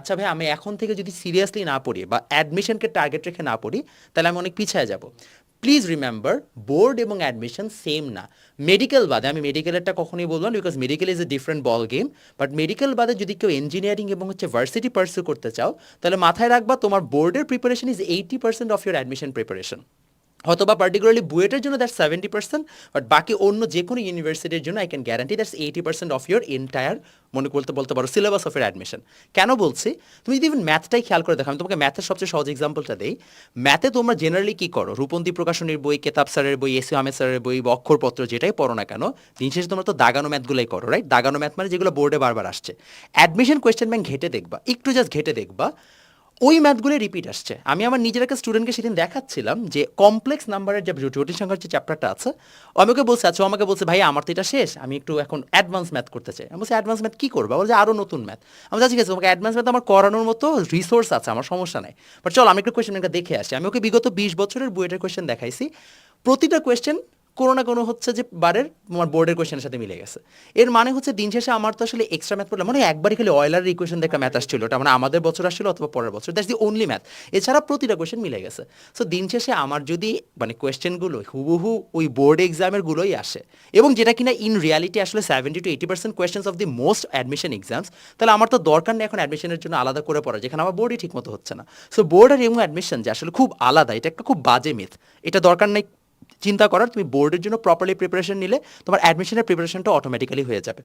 আচ্ছা ভাই, আমি এখন থেকে যদি সিরিয়াসলি না পড়ি বা অ্যাডমিশনকে টার্গেট রেখে না পড়ি, তাহলে আমি অনেক পিছিয়ে যাব। প্লিজ রিমেম্বার বোর্ড এবং অ্যাডমিশন সেম না। মেডিকেল বাদে, আমি মেডিকেলেরটা কখনোই বলব না because medical is a different ball game but medical বাদে যদি কেউ ইঞ্জিনিয়ারিং এবং হচ্ছে ভার্সিটি পার্সু করতে চাও, তাহলে মাথায় রাখবা তোমার বোর্ডের preparation is eighty percent of your admission preparation অথবা পার্টিকুলারলি বুয়েটের জন্য দ্যাটস সেভেন্টি পার্সেন্ট বাট বাকি অন্য যে কোনো ইউনিভার্সিটির জন্য I can guarantee that's eighty percent of your entire মনে করতে বলতে পারো সিলেবাস অফ ইয়ার অ্যাডমিশন কেন বলছি? তুমি যদি ইভেন ম্যাথটাই খেয়াল করে দেখো, আমি তোমাকে ম্যাথের সবচেয়ে সহজ এক্সাম্পলটা দেই। ম্যাথে তোমরা জেনারেলি কি করো? রূপন্তী প্রকাশনীর বই, কেতাব স্যারের বই এসিও আহমেদ স্যারের বই বা অক্ষরপত্র যেটাই পড়ো না কেন, দিন শেষে তোমরা তো দাগানো ম্যাথগুলোই করো রাইট দাগানো ম্যাথ মানে যেগুলো বোর্ডে বারবার আসছে। অ্যাডমিশন কোয়েশ্চেন ব্যাংক ঘেটে দেখবা, একটু জাস্ট ঘেটে দেখবা ওই ম্যাথগুলো রিপিট আসছে। আমি আমার নিজের একটা স্টুডেন্টকে সেদিন দেখাচ্ছিলাম যে কমপ্লেক্স নাম্বারের যে জটিল সংখ্যার যে চ্যাপ্টারটা আছে আমাকে বলছে আচ্ছা আমাকে বলছে ভাই আমার তো এটা শেষ আমি একটু এখন অ্যাডভান্স ম্যাথ করতে চাই। আমি বলছি অ্যাডভান্স ম্যাথ কী করব? বলছে আরও নতুন ম্যাথ আমি বলছি, ঠিক আছে অ্যাডভান্স ম্যাথ আমার করানোর মতো রিসোর্স আছে আমার সমস্যা নাই। বাট চল আমি একটু কোয়েশ্চেন দেখে আসি। আমি ওকে বিগত বিশ বছরের বুয়েটের কোয়েশ্চেন দেখাইছি। প্রতিটা কোয়েশ্চেন কোনো না কোনো হচ্ছে যে বারের তোমার বোর্ডের কোয়েশ্চেনের সাথে মিলে গেছে। এর মানে হচ্ছে দিন শেষে আমার তো আসলে এক্সট্রা ম্যাথ পড়লাম। মানে একবারই খালি অয়েলার ইকুয়েশন দেখা ম্যাথ আসছিল। ওটা মানে আমাদের বছর আসছিল অথবা পরের বছর। দ্যাটস দি অনলি ম্যাথ এছাড়া প্রতিটা কোয়েশ্চেন মিলে গেছে। সো দিন শেষে আমার যদি মানে কোয়েশ্চেনগুলো হুবহু ওই বোর্ড এক্সামের গুলোই আসে এবং যেটা কিনা ইন রিয়ালিটি আসলে seventy to eighty percent questions of the most admission exams তাহলে আমার তো দরকার নেই এখন অ্যাডমিশনের জন্য আলাদা করে পড়া যেখানে আমার বোর্ডই ঠিক মতো হচ্ছে না। সো বোর্ড আর এবং অ্যাডমিশন যে আসলে খুব আলাদা, এটা একটা খুব বাজে মিথ এটা দরকার নেই চিন্তা করার তুমি বোর্ডের জন্য প্রপারলি প্রিপারেশন নিলে তোমার অ্যাডমিশনের প্রিপারেশনটা অটোমেটিক্যালি হয়ে যাবে।